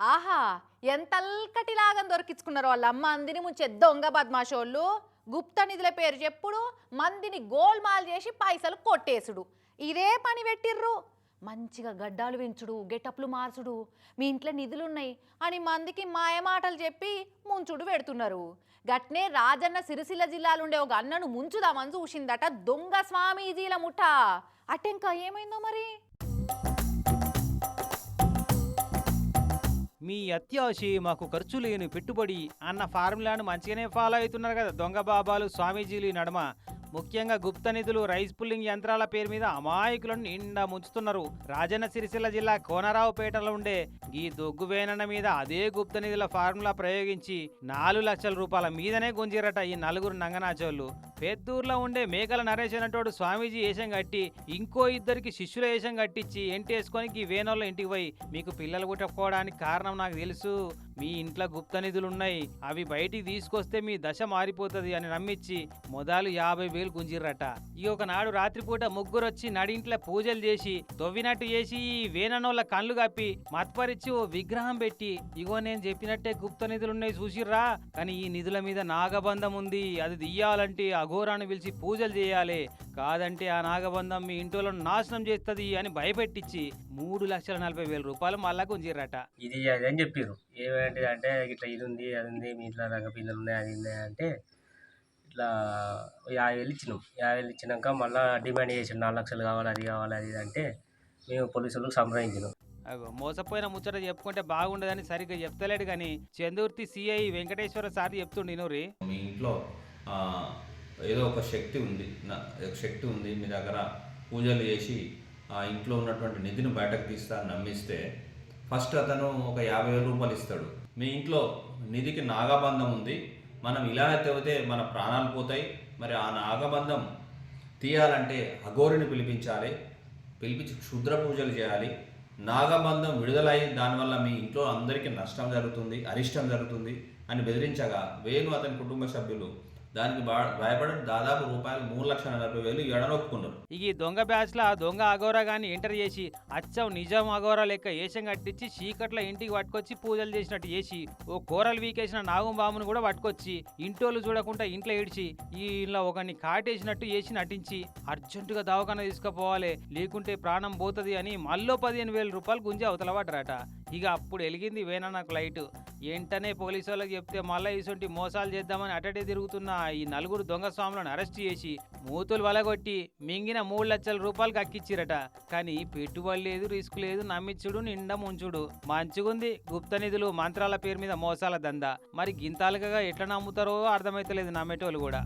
ఆహా ఎంత అల్కటిలాగా దొరికించుకున్నారు వాళ్ళ అమ్మ అందిని ముంచే దొంగ బద్మాషోళ్ళు. గుప్త నిధుల పేరు చెప్పుడు మందిని గోల్మాల్ చేసి పైసలు కొట్టేసుడు. ఇదే పని పెట్టిర్రు. మంచిగా గడ్డాలు పెంచుడు గెటప్లు మార్చుడు. మీ ఇంట్లో నిధులున్నాయి అని మందికి మాయమాటలు చెప్పి ముంచుడు పెడుతున్నారు. గట్నే రాజన్న సిరిసిల్ల జిల్లాలుండే ఒక అన్నను ముంచుదామని చూసిందట దొంగ స్వామీజీల ముఠ. అటెంకా ఏమైందో మరి? మీ అత్యాశి మాకు ఖర్చు లేని పెట్టుబడి అన్న ఫార్ములాను మంచిగానే ఫాలో అవుతున్నారు కదా దొంగ బాబాలు స్వామీజీలు నడమ. నడుమ ముఖ్యంగా గుప్త నిధులు రైస్ పుల్లింగ్ యంత్రాల పేరు మీద అమాయకులను నిండా ముంచుతున్నారు. రాజన్న సిరిసిల్ల జిల్లా కోనరావుపేటలో ఉండే ఈ దొగ్గువేనన్న మీద అదే గుప్త నిధుల ఫార్ములా ప్రయోగించి నాలుగు లక్షల రూపాయల మీదనే గుంజిరట ఈ నలుగురు నంగనాచోళ్ళు. పెద్దూరులో ఉండే మేకల నరేష్ అనేటోడు స్వామీజీ వేషం కట్టి ఇంకో ఇద్దరికి శిష్యుల వేషం కట్టించి ఎంటి వేసుకొని ఈ వేణోళ్ళ ఇంటికి పోయి మీకు పిల్లలు పుట్టకపోవడానికి కారణం నాకు తెలుసు. మీ ఇంట్లో గుప్త నిధులు ఉన్నాయి అవి బయటికి తీసుకొస్తే మీ దశ మారిపోతుంది అని నమ్మించి మొదలు యాభై వేలు గుంజిర్రట. ఈ ఒకనాడు రాత్రిపూట ముగ్గురు వచ్చి నడింట్లో పూజలు చేసి తవ్వినట్టు చేసి ఈ వేననోళ్ళ కళ్ళు కప్పి మత్పరిచి ఓ విగ్రహం పెట్టి ఇగో నేను చెప్పినట్టే గుప్త నిధులు ఉన్నాయి చూసిర్రా. కానీ ఈ నిధుల మీద నాగబంధం ఉంది. అది తీయాలంటే అఘోరాన్ని పిలిచి పూజలు చేయాలి. కాదంటే ఆ నాగబంధం మీ ఇంట్లో నాశనం చేస్తుంది అని భయపెట్టించి మూడు లక్షల నలభై వేల రూపాయలు మళ్ళా గుంజిర్రట ఇది అది అని చెప్పారు ఏమంటే అంటే ఇట్లా ఇది ఉంది అది ఉంది మీ ఇంట్లో రంగ పిందెలు ఉన్నాయి అది ఉన్నాయి అంటే ఇట్లా యాభై వేలు ఇచ్చినాం. యాభై వేలు ఇచ్చినాక మళ్ళీ డిమాండ్ చేసాం నాలుగు లక్షలు కావాలి అది కావాలి అది అంటే మేము పోలీసులకు సంప్రదించినాం. అగో, మోసపోయిన ముచ్చట చెప్పుకుంటే బాగుండదని సరిగ్గా చెప్తలేడు కానీ చందుర్తి సిఐ వెంకటేశ్వర సార్ చెప్తుండే నూరి మీ ఇంట్లో ఆ, ఏదో ఒక శక్తి ఉంది నా- శక్తి ఉంది మీ దగ్గర పూజలు చేసి ఆ ఇంట్లో ఉన్నటువంటి నిధిని బయటకు తీస్తా నమ్మిస్తే ఫస్ట్ అతను ఒక యాభై వేల రూపాయలు ఇస్తాడు. మీ ఇంట్లో నిధికి నాగబంధం ఉంది మనం ఇలా తెవితే మన ప్రాణాలు పోతాయి మరి ఆ నాగబంధం తీయాలంటే అఘోరిని పిలిపించాలి పిలిపించి క్షుద్ర పూజలు చేయాలి. నాగబంధం విడుదలై దానివల్ల మీ ఇంట్లో అందరికీ నష్టం జరుగుతుంది అరిష్టం జరుగుతుంది అని బెదిరించగా వేణు అతని కుటుంబ సభ్యులు దానికి భయపడి దాదాపు రూపాయలు మూడు లక్షల నలభై వేలు ఎడనొప్పుకున్నారు ఈ దొంగ బ్యాచ్ లా దొంగ అగోరా గాని ఎంటర్ చేసి అచ్చం నిజం అగోరా లెక్క ఏషం కట్టించి చీకట్ల ఇంటికి పట్టుకొచ్చి పూజలు చేసినట్టు చేసి ఓ కూరలు వీకేసిన నాగంబామును కూడా పట్టుకొచ్చి ఇంటోళ్ళు చూడకుండా ఇంట్లో ఏడ్చి ఈ ఇంట్లో ఒకరిని కాటేసినట్టు చేసి నటించి అర్జెంటుగా దవాఖాన తీసుకుపోవాలి లేకుంటే ప్రాణం పోతుంది అని మళ్ళీ పదిహేను వేల రూపాయలు గుంజి అవతల పడ్డరట. ఇక అప్పుడు వెలిగింది వేనా నాకు లైటు. ఏంటనే పోలీసు వాళ్ళకి చెప్తే మళ్ళీ ఇసుంటి మోసాలు చేద్దామని అటటే తిరుగుతున్న ఈ నలుగురు దొంగ స్వాములను అరెస్ట్ చేసి మూతులు వలగొట్టి మింగిన మూడు లక్షల రూపాయలు కక్కిచ్చిరట. కానీ పెట్టుబడి లేదు రిస్క్ లేదు నమ్మించుడు నిండా ముంచుడు. మంచిగుంది గుప్త నిధులు మంత్రాల పేరు మీద మోసాల దందా. మరి గింతాలుగా ఎట్లా నమ్ముతారో అర్థమైతలేదు నమ్మేటోళ్ళు కూడా.